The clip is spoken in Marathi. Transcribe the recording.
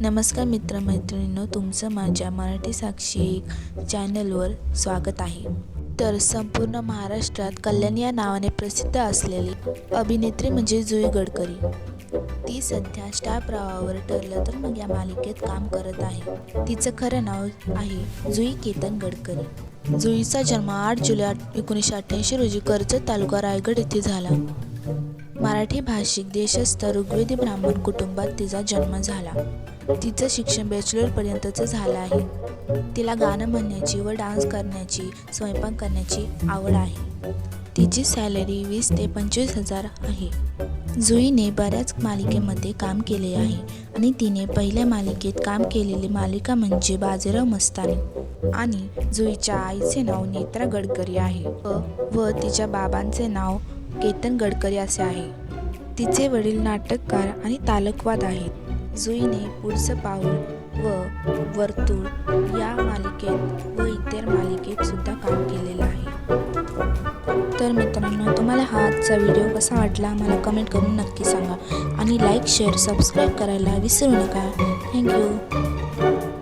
नमस्कार मित्रमैत्रिणींनो तुमचं माझ्या मराठी साक्षी एक चॅनलवर स्वागत आहे. तर संपूर्ण महाराष्ट्रात कल्याणी या नावाने प्रसिद्ध असलेली अभिनेत्री म्हणजे जुई गडकरी. ती सध्या स्टार प्रवाहावर ठरलं तर मग या मालिकेत काम करत आहे. तिचं खरं नाव आहे जुई केतन गडकरी. जुईचा जन्म आठ जुलै एकोणीसशे अठ्ठ्याऐंशी रोजी कर्जत तालुका रायगड येथे झाला. मराठी भाषिक देशस्थ ऋग्वेदी ब्राह्मण कुटुंबात तिचा जन्म झाला. तिचं शिक्षण बॅचलरपर्यंतचं झालं आहे. तिला गाणं म्हणण्याची व डान्स करण्याची स्वयंपाक करण्याची आवड आहे. तिची सॅलरी वीस ते पंचवीस हजार आहे. जुईने बऱ्याच मालिकेमध्ये काम केले आहे आणि तिने पहिल्या मालिकेत काम केलेली मालिका म्हणजे बाजीराव मस्तानी आणि जुईच्या आईचे नाव नेत्रा गडकरी आहे. व व तिच्या बाबांचे नाव केतन गडकरी असे आहे. तिचे वडील नाटककार आणि तालकवाद आहेत. जुईने पुढचं पाऊल व वर्तुळ या मालिकेत व इतर मालिकेत सुद्धा काम केलेलं आहे. तर मित्रांनो तुम्हाला हा आजचा व्हिडिओ कसा वाटला मला कमेंट करून नक्की सांगा. आणि लाईक शेअर सबस्क्राईब करायला विसरू नका. थँक्यू